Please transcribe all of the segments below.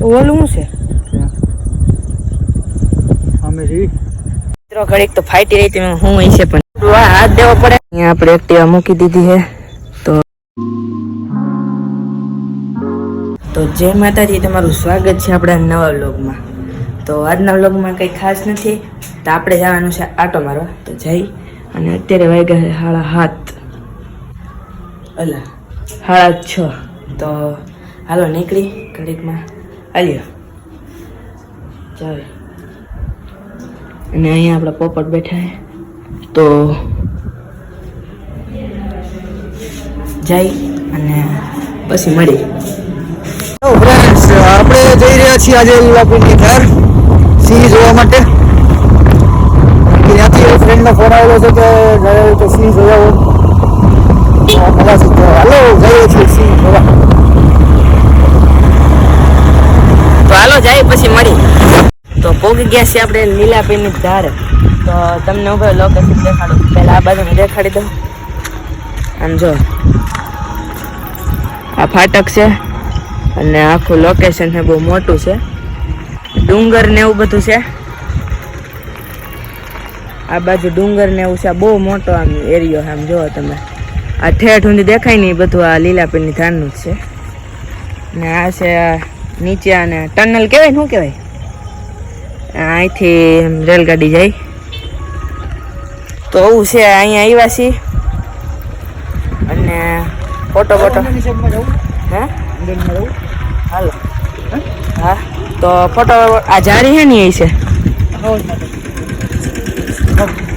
ઓલું શું છે? અમે મિત્રો ઘડીક તો ફાટી રહી હતી હું અહીં છે પણ. આ હાથ દેવો પડે. અહીંયા આપણે એક્ટિવા મૂકી દીધી છે. તો તો જય માતાજી તમારું સ્વાગત છે આપણા નવા વ્લોગમાં. તો આજના વ્લોગમાં કંઈ ખાસ નથી. તો આપણે જવાનું છે આટો મારવા. તો જઈ અને અત્યારે વાગ્યા હાળા હાથ અલા હાળા છ. તો હાલો નીકળી ઘડીકમાં. હાલ્યો ચાલો. અને અહીંયા આપણા પોપટ બેઠા તો જઈ અને પછી મળી. ફ્રેન્ડ્સ આપણે જઈ રહ્યા છીએ આજે લીલાપુરની ઘર. સિંહ જોવા માટે. ત્યાંથી ફ્રેન્ડનો ફોન આવેલો છે કે જાય તો સિંહ જોવા હોય હાલો જઈએ છીએ સિંહ જોવા. તો હાલો જાય પછી મળી. તો પોગી ગયા છીએ આપણે લીલાપીરની ધાર. તો તમને હું લોકેશન દેખાડું. પહેલા આ બાજુ દેખાડી દઉં. આમ જો. આ ફાટક છે અને આખું લોકેશન છે બહુ મોટું છે. ડુંગર ને એવું બધું છે. આ બાજુ ડુંગર ને એવું છે. બહુ મોટો આમ એરિયો આમ જુઓ તમે. આ ઠેઠ સુધી દેખાય ને એ બધું આ લીલાપીની ધાનનું જ છે. ને આ છે નીચે અને ટનલ કહેવાય ને શું કહેવાય? અહીંથી રેલગાડી જાય. તો એવું છે અહીંયા આવ્યા છીએ. અને ફોટો ફોટો હે? હાલો. હા? તો ફોટો આ જારી છે ને એ છે?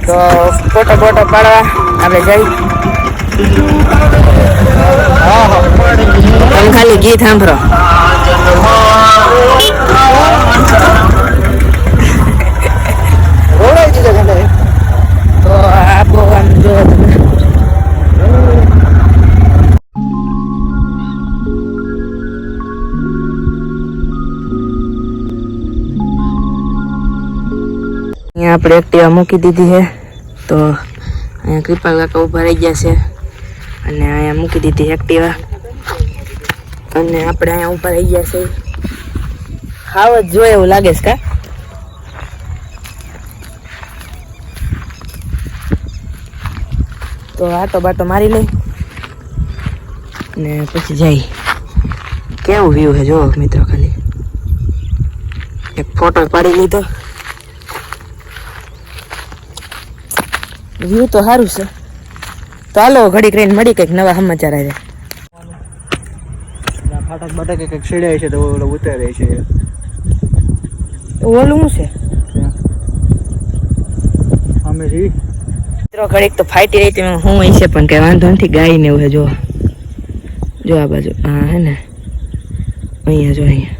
તો ફોટો ફોટો પાડવા આપણે જઈ. હા હા. તમે ખાલી ગીત સાંભળો. અહીંયા આપણે એક્ટિવા મૂકી દીધી છે. તો અહીંયા કૃપાલ કાકા ઊભા રહી ગયા છે. અને અહીંયા મૂકી દીધી એક્ટિવા અને આપણે અહીંયા ઊભા રહી ગયા છે. ખાવ જ જોઈએ એવું લાગે છે કા? તો આટો બાટો મારી લઈ. ને પછી જઈ. કેવું વ્યૂ છે જો મિત્રો ખાલી. એક ફોટો પાડી લીધો. વ્યૂ તો સારું છે. તો હાલો ઘડીક રહીને મળી કંઈક નવા સમાચાર આવે. ફાટક બટકે કંઈક છેડાય છે તો ઓલો ઉતારે છે. ઓલું શું છે? અમે જી. મિત્રો ઘડીક તો ફાટી રહી હતી હું અહીં છે પણ કઈ વાંધો નથી ગાય ને એવું જો જો આ બાજુ હા હે ને. અહીંયા જો અહીંયા.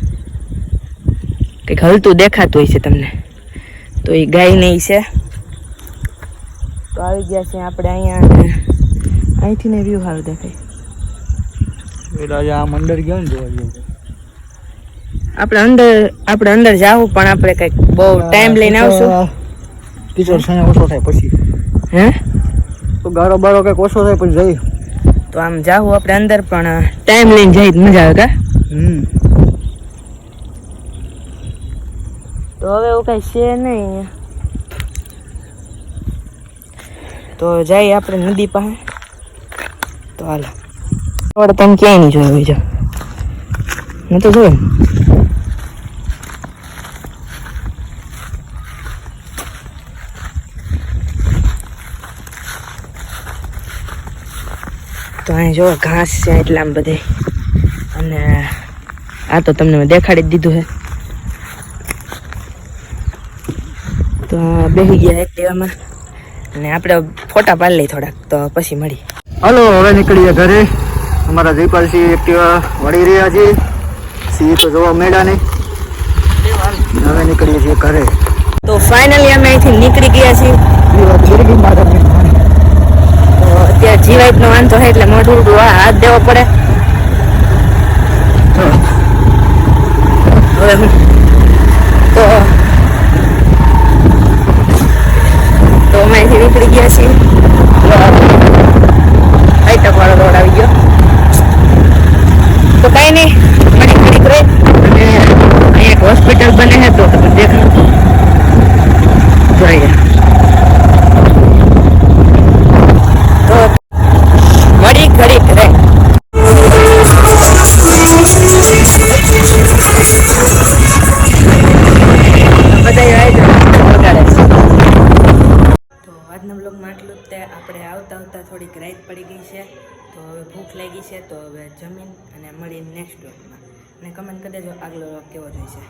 કંઈક હલતું દેખાતું હોય છે તમને. તો એ ગાય નહીં છે. તો આવી ગયા છે આપણે અહીંયા અહીંથી ને વ્યૂ સારું દેખાય. એટલે આજે આમ અંદર ગયો ને જોવા જેવું. આપણે અંદર આપણે અંદર જાવું પણ આપણે કંઈક બહુ ટાઈમ લઈને આવશું. ટીચર સાયા ઓછો થાય પછી. હે? તો ગારો બારો કંઈક ઓછો થાય પછી જઈ તો આમ જાવું આપણે અંદર પણ ટાઈમ લઈને જઈ મજા આવે કા? હમ. તો હવે એવું કઈ છે નહીં અહીંયા. તો જઈએ આપણે નદી પાસે. તો હાલો. રોડ તમે ક્યાંય નહીં જોયો બીજો મેં તો જોયું. તો અહીં જો ઘાસ છે એટલા આમ બધે. અને આ તો તમને મેં દેખાડી જ દીધું છે તો બેસી ગયા એક્ટિવામાં અને આપણે ફોટા પાડી લઈ થોડાક તો પછી મળી. હલો હવે નીકળીએ ઘરે. અમારા જયપાલસિંહ એક્ટિવા વળી રહ્યા છે. સિંહ તો જોવા મેળા નહીં. હવે નીકળીએ છીએ ઘરે. તો ફાઇનલી અમે અહીંથી નીકળી ગયા છીએ. અત્યારે વાત નો વાંધો છે એટલે મોઢું હાથ દેવો પડે હવે હું તો તો અમે અહીંથી નીકળી ગયા છીએ. આઈટમ વાળો રોડ આવી ગયો. તો કઈ નહીં ઘડી ઘડીક અને હોસ્પિટલ બને છે, તો આપણે આવતા આવતા થોડીક રાત પડી ગઈ છે, તો હવે ભૂખ લાગી છે, તો હવે જમીન અને મળીને નેક્સ્ટ વ્લોગમાં અને કમેન્ટ કરી દેજો આગલો વ્લોગ કેવો જોઈશે.